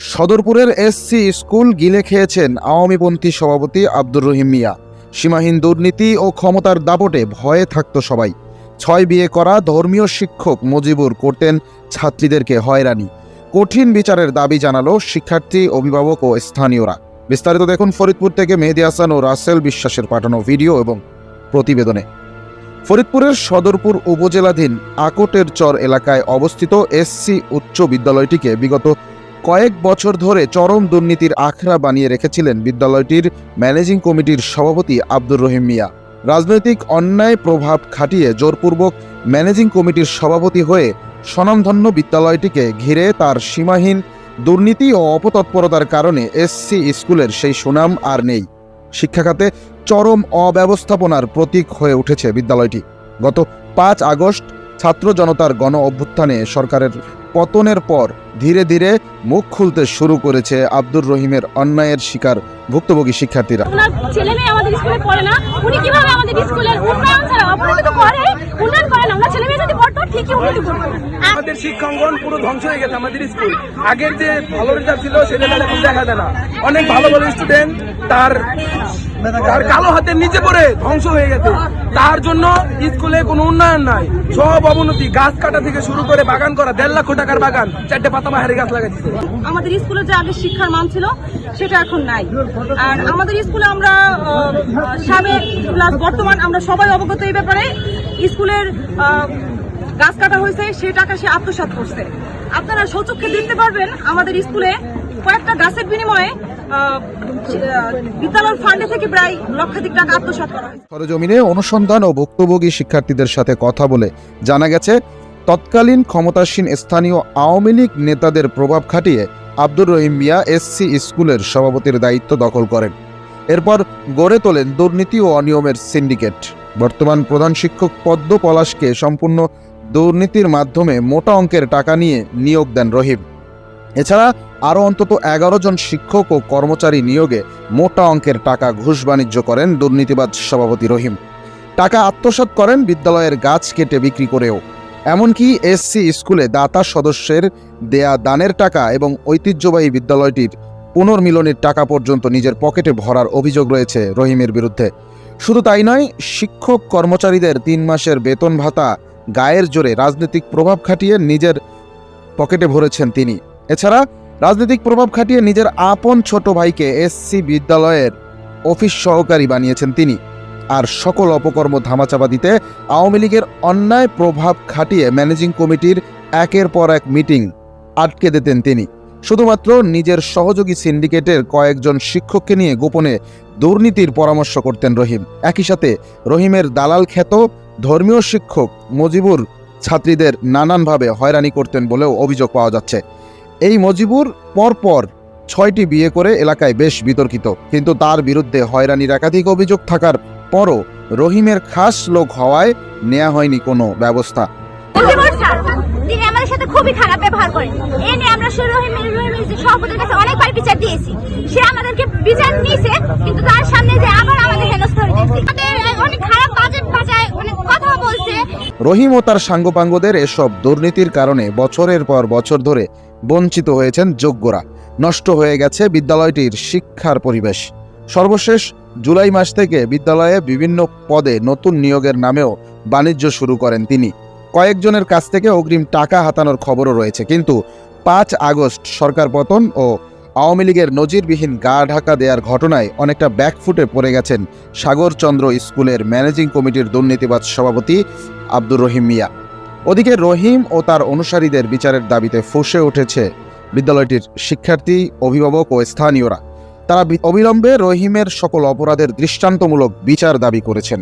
সদরপুরের SC school গিলে খেয়েছেন আওয়ামীপন্থী সভাপতি আব্দুর রহিম মিয়া। সীমাহীন দুর্নীতি ও ক্ষমতার দাপটে ভয়ে থাকত সবাই। ছয় বিয়ে করা ধর্মীয় শিক্ষক মজিবুর করতেন ছাত্রীদেরকে হয়রানি। কঠিন বিচারের দাবি জানালো শিক্ষার্থী, অভিভাবক ও স্থানীয়রা। বিস্তারিত দেখুন ফরিদপুর থেকে মেহেদি হাসান ও রাসেল বিশ্বাসের পাঠানো ভিডিও এবং প্রতিবেদনে। ফরিদপুরের সদরপুর উপজেলাধীন আকোটের চর এলাকায় অবস্থিত এসসি উচ্চ বিদ্যালয়টিকে বিগত কয়েক বছর ধরে চরম দুর্নীতির আখড়া বানিয়ে রেখেছিলেন বিদ্যালয়টির ম্যানেজিং কমিটির সভাপতি আব্দুর রহিম মিয়া। রাজনৈতিক অন্যায় প্রভাব খাটিয়ে জোরপূর্বক ম্যানেজিং কমিটির সভাপতি হয়ে স্বনামধন্য বিদ্যালয়টিকে ঘিরে তার সীমাহীন দুর্নীতি ও অপতৎপরতার কারণে এসসি স্কুলের সেই সুনাম আর নেই। শিক্ষাখাতে চরম অব্যবস্থাপনার প্রতীক হয়ে উঠেছে বিদ্যালয়টি। গত পাঁচ আগস্ট ছাত্র জনতার গণ অভ্যুত্থানে সরকারের পতনের পর ধীরে ধীরে মুখ খুলতে শুরু করেছে আব্দুর রহিমের অন্যায়ের শিকার ভুক্তভোগী শিক্ষার্থীরা। আমাদের স্কুলে পড়ে না। উনি কীভাবে আমাদের স্কুলের উন্নয়ন ছাড়া করে? উন্নয়ন করে না। ওনার ছেলে মেয়ে যদি পড়তো ঠিকই উন্নতি করতো আমাদের শিক্ষাঙ্গন পুরো ধ্বংস হয়ে গেছে আমাদের স্কুল। আগের যে ভালো রেজাল্ট ছিল সেটা এখন দেখা যায় না। অনেক ভালো ভালো স্টুডেন্ট তার তার কালো হাতের নিচে পড়ে ধ্বংস হয়ে গেছে। তার জন্য স্কুলে কোনো উন্নয়ন নাই। সব অবনতি গাছ কাটা থেকে শুরু করে বাগান করা দেড় লক্ষ টাকার বাগান চারটে পাতা বাহারি গাছ লাগাইছে। আমাদের স্কুলে যে আগে শিক্ষার মান ছিল সেটা এখন নাই। আর আমাদের স্কুলে আমরা সাবেক প্লাস বর্তমান আমরা সবাই অবগত এই ব্যাপারে। স্কুলের গাছ কাটা হয়েছে সেই টাকা সে আত্মসাৎ করছে। আপনারা সচক্ষে দেখতে পারবেন, আমাদের স্কুলে কয়েকটা গাছের বিনিময়ে নেতাদের প্রভাব খাটিয়ে আব্দুর রহিম মিয়া এসসি স্কুলের সভাপতির দায়িত্ব দখল করেন। এরপর গড়ে তোলেন দুর্নীতি ও অনিয়মের সিন্ডিকেট। বর্তমান প্রধান শিক্ষক পদ্ম পলাশকে সম্পূর্ণ দুর্নীতির মাধ্যমে মোটা অঙ্কের টাকা নিয়ে নিয়োগ দেন রহিম। এছাড়া আরও অন্তত এগারো জন শিক্ষক ও কর্মচারী নিয়োগে মোটা অঙ্কের টাকা ঘুষ বাণিজ্য করেন দুর্নীতিবাজ সভাপতি রহিম। টাকা আত্মসাৎ করেন বিদ্যালয়ের গাছ কেটে বিক্রি করেও। এমনকি এসসি স্কুলে দাতা সদস্যের দেয়া দানের টাকা এবং ঐতিহ্যবাহী বিদ্যালয়টির পুনর্মিলনের টাকা পর্যন্ত নিজের পকেটে ভরার অভিযোগ রয়েছে রহিমের বিরুদ্ধে। শুধু তাই নয়, শিক্ষক কর্মচারীদের তিন মাসের বেতন ভাতা গায়ের জোরে রাজনৈতিক প্রভাব খাটিয়ে নিজের পকেটে ভরেছেন তিনি। এছাড়া রাজনৈতিক প্রভাব খাটিয়ে নিজের আপন ছোট ভাইকে এসসি বিদ্যালয়ের অফিস সহকারী বানিয়েছেন তিনি। আর সকল অপকর্ম ধামাচাপা দিতে আওয়ামী লীগের অন্যায় প্রভাব খাটিয়ে ম্যানেজিং কমিটির একের পর এক মিটিং আটকে দিতেন তিনি। শুধুমাত্র নিজের সহযোগী সিন্ডিকেটের কয়েকজন শিক্ষককে নিয়ে গোপনে দুর্নীতির পরামর্শ করতেন রহিম। একই সাথে রহিমের দালাল খ্যাত ধর্মীয় শিক্ষক মজিবুর ছাত্রীদের নানানভাবে হয়রানি করতেন বলেও অভিযোগ পাওয়া যাচ্ছে। এই মজিবুর পরপর ছয়টি বিয়ে করে এলাকায় বেশ বিতর্কিত, কিন্তু তার বিরুদ্ধে হয়রানির একাধিক অভিযোগ থাকার পরও রহিমের খাস লোক হওয়ায় নেওয়া হয়নি কোনো ব্যবস্থা। আমাদের সাথে খুবই খারাপ ব্যবহার এ নিয়ে আমরা কাছে অনেকবার বিচার দিয়েছি। সে আমাদেরকে বিচার নিয়েছে কিন্তু তার সামনে যে আবার আমাদের হেনস্থা হয়েছে আমাদের অনেক খারাপ বাজেট বাজায় অনেক কথা বলছে রহিম ও তার সাঙ্গপাঙ্গদের এসব দুর্নীতির কারণে বছরের পর বছর ধরে বঞ্চিত হয়েছেন যোগ্যরা। নষ্ট হয়ে গেছে বিদ্যালয়টির শিক্ষার পরিবেশ। সর্বশেষ জুলাই মাস থেকে বিদ্যালয়ে বিভিন্ন পদে নতুন নিয়োগের নামেও বাণিজ্য শুরু করেন তিনি। কয়েকজনের কাছ থেকে অগ্রিম টাকা হাতানোর খবরও রয়েছে। কিন্তু পাঁচ আগস্ট সরকার পতন ও আওয়ামী লীগের নজিরবিহীন গা ঢাকা দেওয়ার ঘটনায় অনেকটা ব্যাকফুটে পড়ে গেছেন সাগরচন্দ্র স্কুলের ম্যানেজিং কমিটির দুর্নীতিবাদ সভাপতি আব্দুর রহিম মিয়া। ওদিকে রহিম ও তার অনুসারীদের বিচারের দাবিতে ফুঁসে উঠেছে বিদ্যালয়টির শিক্ষার্থী, অভিভাবক ও স্থানীয়রা। তারা অবিলম্বে রহিমের সকল অপরাধের দৃষ্টান্তমূলক বিচার দাবি করেছেন।